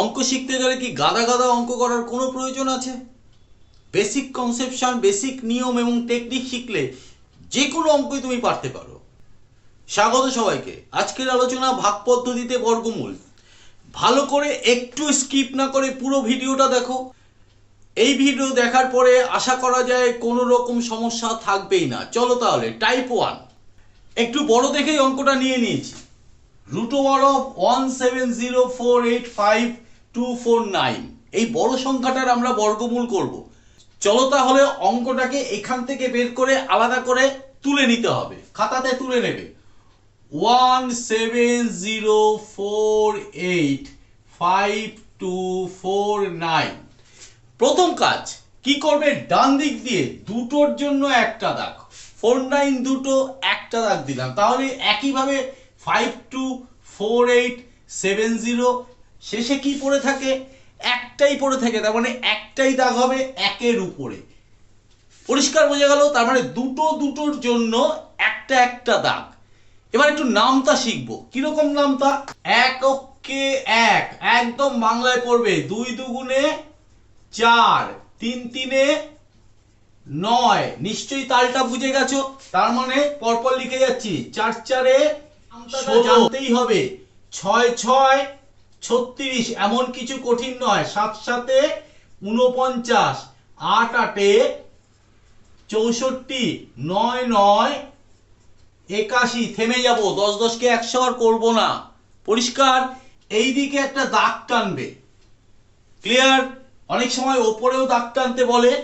অঙ্ক শিখতে গেলে কি গাদা গাদা অঙ্ক করার কোনো প্রয়োজন আছে? বেসিক কনসেপশন বেসিক নিয়ম এবং টেকনিক শিখলে যে কোনো অঙ্কই তুমি পারতে পারো। স্বাগত সবাইকে। আজকের আলোচনা ভাগ পদ্ধতিতে বর্গমূল। ভালো করে একটু স্কিপ না করে পুরো ভিডিওটা দেখো। এই ভিডিও দেখার পরে আশা করা যায় কোনো রকম সমস্যা থাকবেই না। চলো তাহলে টাইপ ওয়ান একটু বড় দেখেই অঙ্কটা নিয়ে নিয়েছি। রুটোওয়ার of one seven zero four eight five two four nine এই বড় সংখ্যাটার আমরা বর্গমূল করব। চলো তাহলে অঙ্কটাকে এখান থেকে বের করে আলাদা করে তুলে নিতে হবে। খাতাতে তুলে নেবে। One seven zero four eight five two four nine প্রথম কাজ, কি করবে? ডান দিক দিয়ে দুটোর জন্য একটা দাগ। ফোর নাইন দুটো, একটা দাগ দিলাম। তাহলে একইভাবে five two four eight seven zero শেষে কি পড়ে থাকে? একটাই পড়ে থাকে তার মানে একটাই দাগ হবে একের উপরে। পরিষ্কার বোঝা গেল তার মানে দুটো দুটোর জন্য একটা একটা দাগ। এবার একটু নামতা শিখব। কীরকম নামতা? এক অক্ষে এক একদম বাংলায় পড়বে দুই দুগুণে চার তিন তিনে নয়। নিশ্চয়ই তালটা বুঝে গেছো? তার মানে পরপর লিখে যাচ্ছি চার চারে জানতেই হবে। ছয় ছয় ছত্রিশ, এমন কিছু কঠিন নয়। সাত সাথে উনপঞ্চাশ আট আটে চৌষট্টি, নয় নয় একাশি। থেমে যাব, দশ দশকে একশো আর করব না। পরিষ্কার এই দিকে একটা দাগ টানবে। ক্লিয়ার? অনেক সময় ওপরেও দাগ টানতে বলে।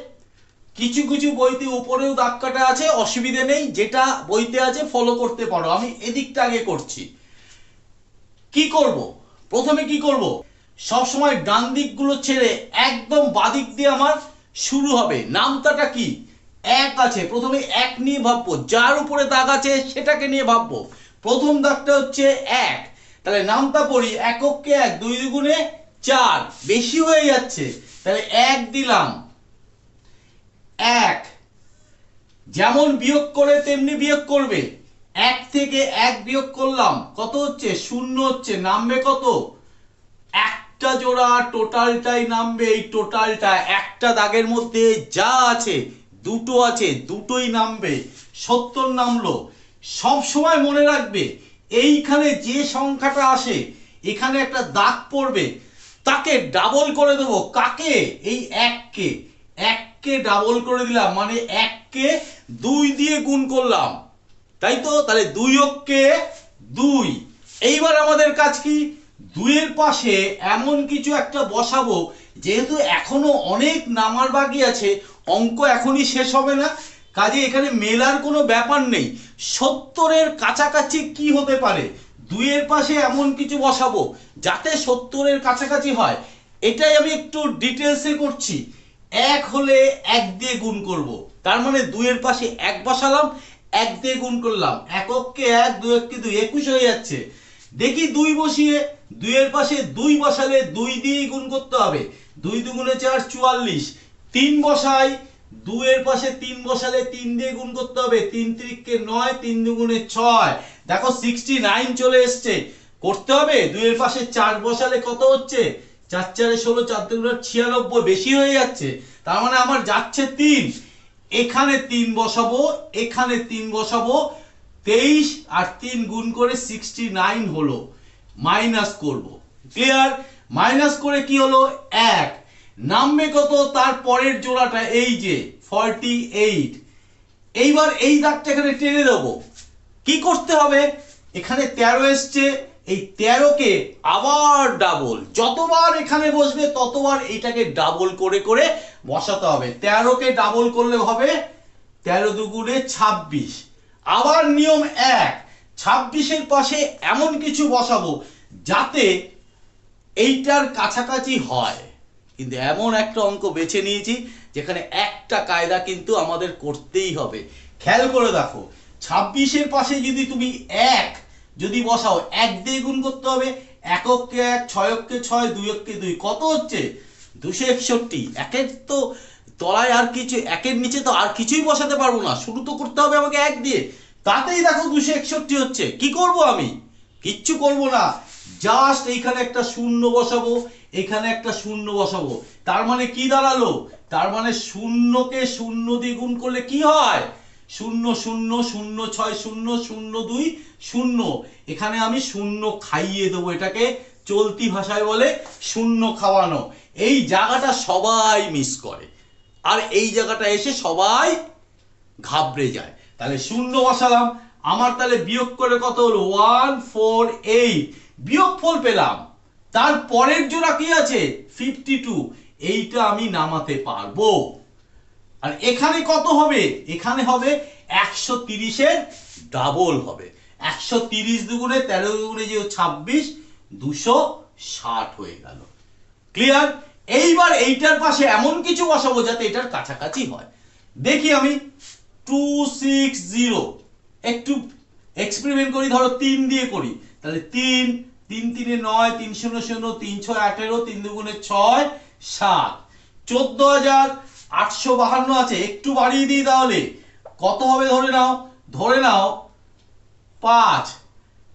কিছু কিছু বইতে উপরেও দাগ কাটা আছে, অসুবিধে নেই। যেটা বইতে আছে ফলো করতে পারো। আমি এদিকটা আগে করছি। কি করব? প্রথমে কি করব? সব সময় ডান দিকগুলো ছেড়ে একদম বাদিক দিয়ে আমার শুরু হবে। নামতাটা কি? এক আছে। প্রথমে এক নিয়ে ভাববো। যার উপরে দাগ আছে সেটাকে নিয়ে ভাববো। প্রথম দাগটা হচ্ছে এক। তাহলে নামতা পড়ি এককে এক, দুই দুগুণে চার। বেশি হয়ে যাচ্ছে। তাহলে এক দিলাম। এক। যেমন বিয়োগ করে, তেমনি বিয়োগ করবে। এক থেকে এক বিয়োগ করলাম, কত হচ্ছে? শূন্য হচ্ছে, নামবে কত? একটা জোড়া টোটালটাই নামবে, এই টোটালটা একটা দাগের মধ্যে যা আছে, দুটো আছে, দুটোই নামবে। সত্তর নামলো। সব সময় মনে রাখবে, এইখানে যে সংখ্যাটা আসে, এখানে একটা দাগ পড়বে, তাকে ডাবল করে দেবো। কাকে? এই এককে। এককে ডাবল করে দিলাম মানে এককে দুই দিয়ে গুণ করলাম। তাই তো তাহলে দুই অক্ষে দুই। এইবার আমাদের কাজ কি? দুইয়ের পাশে এমন কিছু একটা বসাবো, যেহেতু এখনও অনেক নামার বাকি আছে, অঙ্ক এখনই শেষ হবে না। কাজে এখানে মেলার কোনো ব্যাপার নেই। সত্তরের কাছাকাছি কি হতে পারে? দুইয়ের পাশে এমন কিছু বসাবো, যাতে সত্তরের কাছাকাছি হয়। এটাই আমি একটু ডিটেলসে করছি। এক হলে এক দিয়ে গুণ করব। তার মানে দুইয়ের পাশে এক বসালাম এক দিয়ে গুণ করলাম। এককে এক দুই এককে দুই, একুশ হয়ে যাচ্ছে। দেখি দুই বসিয়ে দুইয়ের পাশে দুই বসালে দুই দিয়েই গুণ করতে হবে। দুই দুগুণে চার, চুয়াল্লিশ। তিন বসাই, দুইয়ের পাশে তিন বসালে তিন দিয়ে গুণ করতে হবে। তিন ত্রিককে নয়, তিন দুগুণে ছয়। দেখো সিক্সটি নাইন চলে এসছে। করতে হবে? দুইয়ের পাশে চার বসালে কত হচ্ছে? চার চারে ষোলো, চার দুগুণে ছিয়ানব্বই, বেশি হয়ে যাচ্ছে। তার মানে আমার যাচ্ছে তিন। এখানে তিন বসাবো, এখানে তিন বসাবো, তেইশ আর তিন গুণ করে সিক্সটি নাইন হলো মাইনাস করব। ক্লিয়ার মাইনাস করে কি হলো? এক। নামবে কত? তার পরের জোড়াটা এই যে ফর্টি এইট এইবার এই দাগটা এখানে টেনে দেবো। কি করতে হবে? এখানে তেরো এসছে, এই তেরোকে আবার ডাবল যতবার এখানে বসবে, ততবার এটাকে ডাবল করে করে বসাতে হবে। তেরোকে ডাবল করলে হবে তেরো দুগুণে ছাব্বিশ। আবার নিয়ম এক, ছাব্বিশের পাশে এমন কিছু বসাবো যাতে এইটার কাছাকাছি হয়। কিন্তু এমন একটা অঙ্ক বেছে নিয়েছি, যেখানে একটা কায়দা কিন্তু আমাদের করতেই হবে। খেয়াল করে দেখো, ছাব্বিশের পাশে যদি তুমি এক যদি বসাও, এক দিয়ে গুণ করতে হবে, এককে এক, ছয়কে ছয়, দুইকে দুই, কত হচ্ছে? দুশো একষট্টি, একের তো তলায় আর কিছু, একের নিচে তো আর কিছুই বসাতে পারব না। শুরু তো করতে হবে আমাকে এক দিয়ে। তাতেই দেখো দুশো একষট্টি হচ্ছে। কি করব আমি? কিচ্ছু করব না। জাস্ট এইখানে একটা শূন্য বসাবো, এখানে একটা শূন্য বসাবো। তার মানে কি দাঁড়াল? তার মানে শূন্যকে শূন্য দিয়ে গুণ করলে কি হয়? শূন্য শূন্য শূন্য, ছয়, শূন্য শূন্য, দুই, শূন্য। এখানে আমি শূন্য খাইয়ে দেবো এটাকে। চলতি ভাষায় বলে শূন্য খাওয়ানো। এই জায়গাটা সবাই মিস করে। আর এই জায়গাটা এসে সবাই ঘাবড়ে যায়। তাহলে শূন্য বসালাম। আমার তাহলে বিয়োগ করে কত হলো? ওয়ান ফোর এইট বিয়োগ ফল পেলাম। তার পরের জোড়া কি আছে? ফিফটি টু এইটা আমি নামাতে পারব। আর এখানে কত হবে? এখানে হবে একশো তিরিশের ডাবল হবে। একশো তিরিশ দুগুণে তেরো দুগুণে যে ছাব্বিশ, দুশো ষাট হয়ে গেল। ক্লিয়ার এইবার এইটার পাশে এমন কিছু বসাবো যাতে এটার কাছাকাছি হয়। দেখি আমি টু সিক্স জিরো একটু এক্সপেরিমেন্ট করি, ধরো তিন দিয়ে করি। তাহলে তিন তিন তিনে নয়, তিন শূন্য শূন্য, তিন ছয় আঠেরো, তিন দুগুণে ছয়, সাত। চোদ্দ হাজার আটশো বাহান্ন আছে, একটু বাড়িয়ে দিই তাহলে। কত হবে ধরে নাও? ধরে নাও পাঁচ।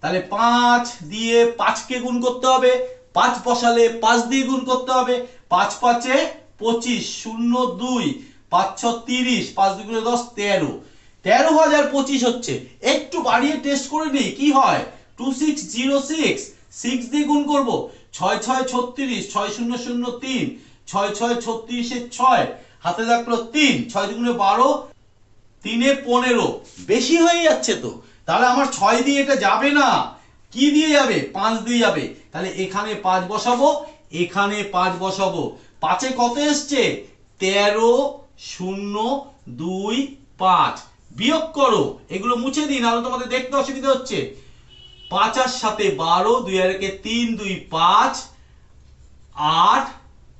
তাহলে পাঁচ দিয়ে পাঁচকে গুণ করতে হবে। পাঁচ বসালে পাঁচ দিয়ে গুণ করতে হবে। পাঁচ পাঁচে পঁচিশ, শূন্য দুই পাঁচ ছ তিরিশ, পাঁচ দুগুণে দশ, তেরো। তেরো হাজার পঁচিশ হচ্ছে। একটু বাড়িয়ে টেস্ট করে নিই, কি হয়? Two six zero six six দিয়ে গুণ করব। ছয় ছয় ছত্রিশ, ছয় শূন্য শূন্য তিন, ছয় ছয় ছত্রিশে ছয়, হাতে থাকল তিন, ছয় দুগুণে বারো, তিনে পনেরো। বেশি হয়ে যাচ্ছে তো। তাহলে আমার ছয় দিয়ে এটা যাবে না। কি দিয়ে যাবে? পাঁচ দিয়ে যাবে। তাহলে এখানে পাঁচ বসাবো এখানে পাঁচ বসাবো। পাঁচে কত এসছে? তেরো, শূন্য, দুই, পাঁচ। বিয়োগ করো। এগুলো মুছে দিন নাহলে তোমাদের দেখতে অসুবিধা হচ্ছে। পাঁচ আর সাথে বারো, দুই আর একে তিন, দুই, পাঁচ, আট,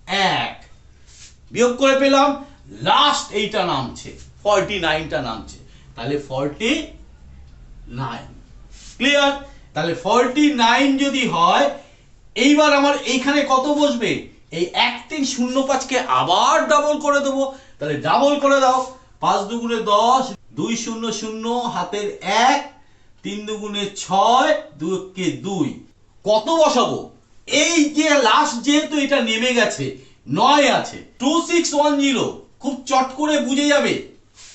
এক। বিয়োগ করে পেলাম। লাস্ট এইটা নামছে। ফর্টি নাইনটা নামছে। তাহলে ফর্টি নাইন ক্লিয়ার তাহলে ফর্টি নাইন যদি হয় এইবার আমার এইখানে কত বসবে? এই এক তিন শূন্য পাঁচকে আবার ডাবল করে দেবো। তাহলে ডাবল করে দাও। পাঁচ দুগুণে দশ, দুই শূন্য শূন্য, হাতের এক, তিন দুগুণে ছয়, দুকে দুই। কত বসাবো? এই যে লাস্ট যেহেতু এটা নেমে গেছে, নয় আছে টু সিক্স ওয়ান জিরো খুব চট করে বুঝে যাবে।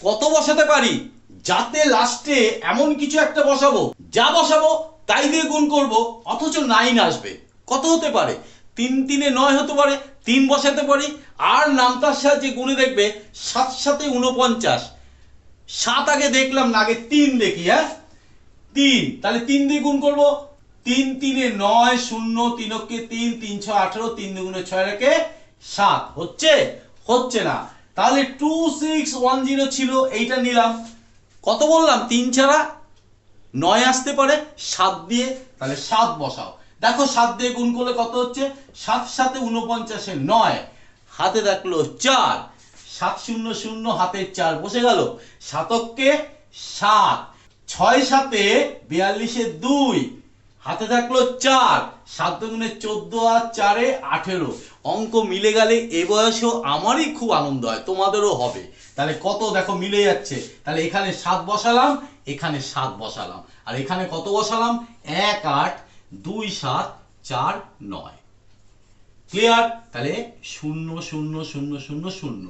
কত বসাতে পারি? যাতে লাস্টে এমন কিছু একটা বসাবো। যা বসাবো, তাই দিয়ে গুণ করব, অথচ নাইন আসবে। কত হতে পারে? তিন তিনে নয় হতে পারে, তিন বসাতে পারি, আর নামতার সাহায্যে গুণে দেখবে সাত সাথে উনপঞ্চাশ সাত আগে দেখলাম না, আগে তিন দেখি হ্যাঁ? তিন, তাহলে তিন দিয়ে গুণ করব। তিন তিনে নয়, শূন্য তিনকে তিন তিন ছয়, আঠারো, তিন দুগুণে ছয় রেখে সাত। হচ্ছে? হচ্ছে না। তাহলে টু সিক্স ওয়ান জিরো ছিল, এইটা নিলাম। কত বললাম? তিন ছাড়া নয় আসতে পারে, সাত দিয়ে, তাহলে সাত বসাও। দেখো সাত দিয়ে গুণ করলে কত হচ্ছে? সাত সাথে উনপঞ্চাশে নয়। হাতে থাকল চার। সাত শূন্য শূন্য হাতের চার। বসে গেল। সাতককে সাত। ছয় সাতে বিয়াল্লিশে দুই। হাতে থাকল চার। সাত দুগুণে চোদ্দ আর চারে আঠেরো। অঙ্ক মিলে গেলে এ বয়সেও আমারই খুব আনন্দ হয়, তোমাদেরও হবে। তাহলে কত দেখো মিলে যাচ্ছে। তাহলে এখানে সাত বসালাম, এখানে সাত বসালাম। আর এখানে কত বসালাম? এক আট দুই সাত চার নয়। ক্লিয়ার তাহলে শূন্য শূন্য শূন্য শূন্য শূন্য।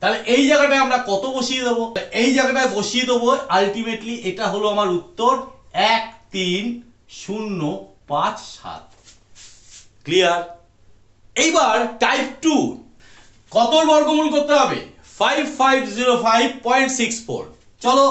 তাহলে এই জায়গাটায় আমরা কত বসিয়ে দেবো? এই জায়গাটায় বসিয়ে দেবো আলটিমেটলি এটা হলো আমার উত্তর এক, তিন, শূন্য, পাঁচ, সাত। ক্লিয়ার এইবার টাইপ টু কত বর্গমূল করতে হবে? Five five zero five point six four চলো।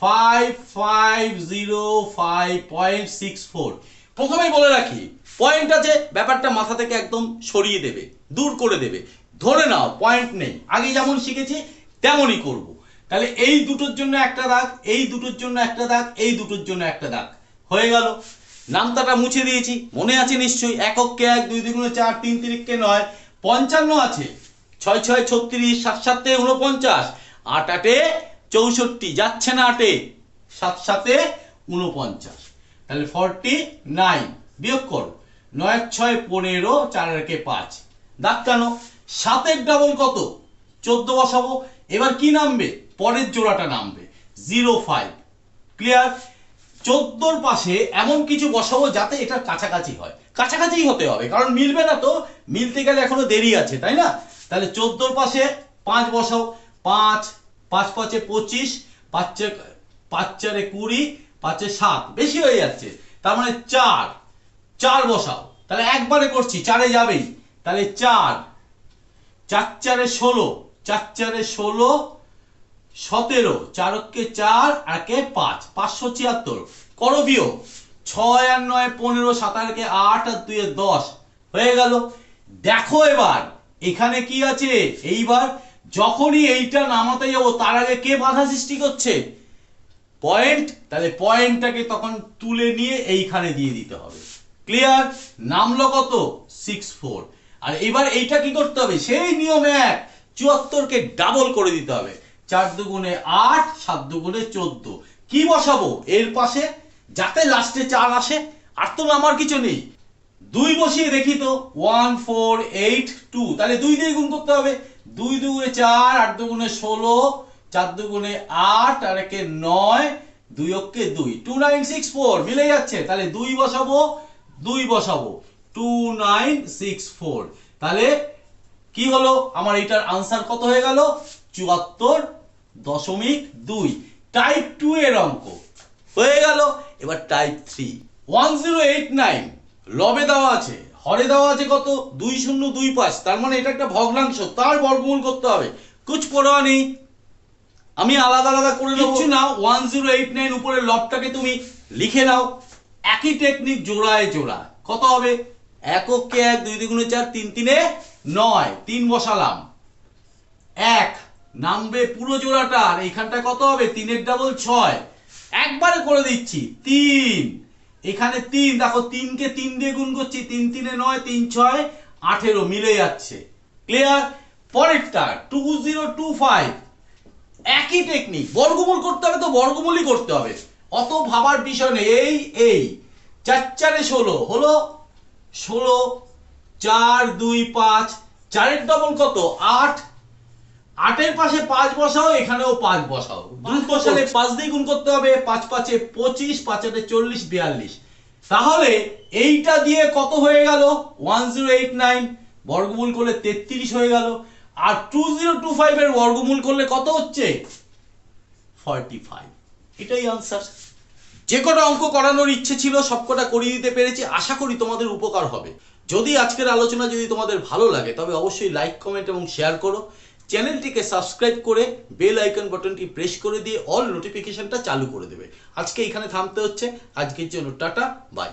Five five zero five point six four প্রথমেই বলে রাখি পয়েন্ট আছে, ব্যাপারটা মাথা থেকে একদম সরিয়ে দেবে, দূর করে দেবে। ধরে নাও পয়েন্ট নেই। আগে যেমন শিখেছি, তেমনই করব। তাহলে এই দুটোর জন্য একটা দাগ, এই দুটোর জন্য একটা দাগ, এই দুটোর জন্য একটা দাগ। হয়ে গেল। নামতাটা মুছে দিয়েছি। মনে আছে নিশ্চয়ই একককে এক, দুই, দুগুণে চার, তিন তিরিককে নয়? পঞ্চান্ন আছে। ছয় ছয়, ছত্রিশ, সাত, সাতে উনপঞ্চাশ আট, আটে চৌষট্টি। যাচ্ছে না আটে? সাত, সাতে উনপঞ্চাশ তাহলে ফর্টি নাইন বিয়োগ করো। নয় ছয় পনেরো, চার একে পাঁচ। দাগ কেন সাতের ডাবল কত? চোদ্দ বসাবো। এবার কি নামবে? পরের জোড়াটা নামবে। জিরো ফাইভ ক্লিয়ার চোদ্দোর পাশে এমন কিছু বসাবো যাতে এটার কাছাকাছি হয়। কাছাকাছি হতে হবে, কারণ মিলবে না তো। মিলতে গেলে এখনও দেরি আছে, তাই না? তাহলে চোদ্দোর পাশে পাঁচ বসাও। পাঁচ পাঁচ পাঁচে পঁচিশ, পাঁচে পাঁচ চারে কুড়ি পাঁচে সাত, বেশি হয়ে যাচ্ছে। তার মানে চার চার বসাও। তাহলে একবারে করছি, চারে যাবেই। তাহলে চার চার চারে ষোলো, চার চারে ষোলো, সতেরো চারকে চার, একে পাঁচ, পাঁচশো ছিয়াত্তর। করো ছয় আর নয় পনেরো সাতারকে আট, আর দুয়ে দশ। হয়ে গেল। দেখো এবার, এখানে কি আছে? এইবার যখনই এইটা নামাতে যাব, তার আগে কে বাধা সৃষ্টি করছে? পয়েন্ট, তাহলে পয়েন্টটাকে তখন তুলে নিয়ে এইখানে দিয়ে দিতে হবে। ক্লিয়ার? নামলো কত? Six four. আর এবার এইটা কি করতে হবে? সেই নিয়মে এক, চুয়াত্তরকে ডাবল করে দিতে হবে। চার দুগুণে আট, সাত দুগুণে চোদ্দ। কি বসাবো? এর পাশে, যাতে লাস্টে চার আসে, আর তো আমার কিছু নেই। দুই বসিয়ে দেখি তো, ওয়ান, ফোর, এইট, টু। তাহলে দুই দিয়ে গুণ করতে হবে। দুই দুগুণে চার, আট দুগুণে ষোলো চার দুগুণে আট আর একে নয়, দুই অক্ষে দুই। টু নাইন সিক্স ফোর মিলে যাচ্ছে। তাহলে দুই বসাবো দুই বসাবো। টু নাইন সিক্স ফোর তাহলে কি হলো? আমার এটার আনসার কত হয়ে গেল? চুয়াত্তর দশমিক দুই। টাইপ টু এর অঙ্ক হয়ে গেল। এবার type three one zero eight nine লবে দেওয়া আছে। হরে দেওয়া আছে কত? দুই শূন্য দুই পাঁচ। তার মানে এটা একটা ভগ্নাংশ। তার বর্গমূল করতে হবে। কুছ পরোয়া নেই। আমি আলাদা আলাদা করে নেব। না ওয়ান জিরো এইট নাইন উপরে লবটাকে তুমি লিখে নাও। একই টেকনিক জোড়ায় জোড়া কত হবে? এককে এক, দুই দুগুণে চার, তিন তিনে নয়। তিন বসালাম। এক, নামবে পুরো জোড়াটা। আর এইখানটা কত হবে? তিনের ডাবল ছয়। একবারে করে দিচ্ছি। তিন। এখানে তিন, দেখো তিনকে তিন দিয়ে গুণ করছি। তিন তিনে নয়, তিন ছয়, আঠেরো, মিলে যাচ্ছে। ক্লিয়ার পরেরটা টু জিরো টু ফাইভ একই টেকনিক বর্গমূল করতে হবে তো বর্গমূলই করতে হবে। অত ভাবার বিষয় নেই এই এই। চার চারে ষোলো হলো ষোলো চার দুই পাঁচ চারের ডবল কত? আট। আটের পাশে পাঁচ বসাও এখানেও পাঁচ বসাও। দুই বসালে পাঁচ দিয়ে গুণ করতে হবে পাঁচ পাঁচে পঁচিশ পাঁচ আটে চল্লিশ বিয়াল্লিশ। তাহলে এইটা দিয়ে কত হয়ে গেল? One zero eight nine. বর্গমূল করলে তেত্রিশ হয়ে গেল। আর টু জিরো টু ফাইভ এর বর্গমূল করলে কত হচ্ছে? ফর্টি ফাইভ এটাই আনসার যে কটা অঙ্ক করানোর ইচ্ছে ছিল সবকটা করিয়ে দিতে পেরেছি। আশা করি তোমাদের উপকার হবে। যদি আজকের আলোচনা যদি তোমাদের ভালো লাগে, তবে অবশ্যই লাইক কমেন্ট এবং শেয়ার করো। চ্যানেলটিকে সাবস্ক্রাইব করে বেল আইকন বাটনটি প্রেস করে দিয়ে অল নোটিফিকেশনটা চালু করে দেবে। আজকে এখানে থামতে হচ্ছে। আজকের জন্য টাটা বাই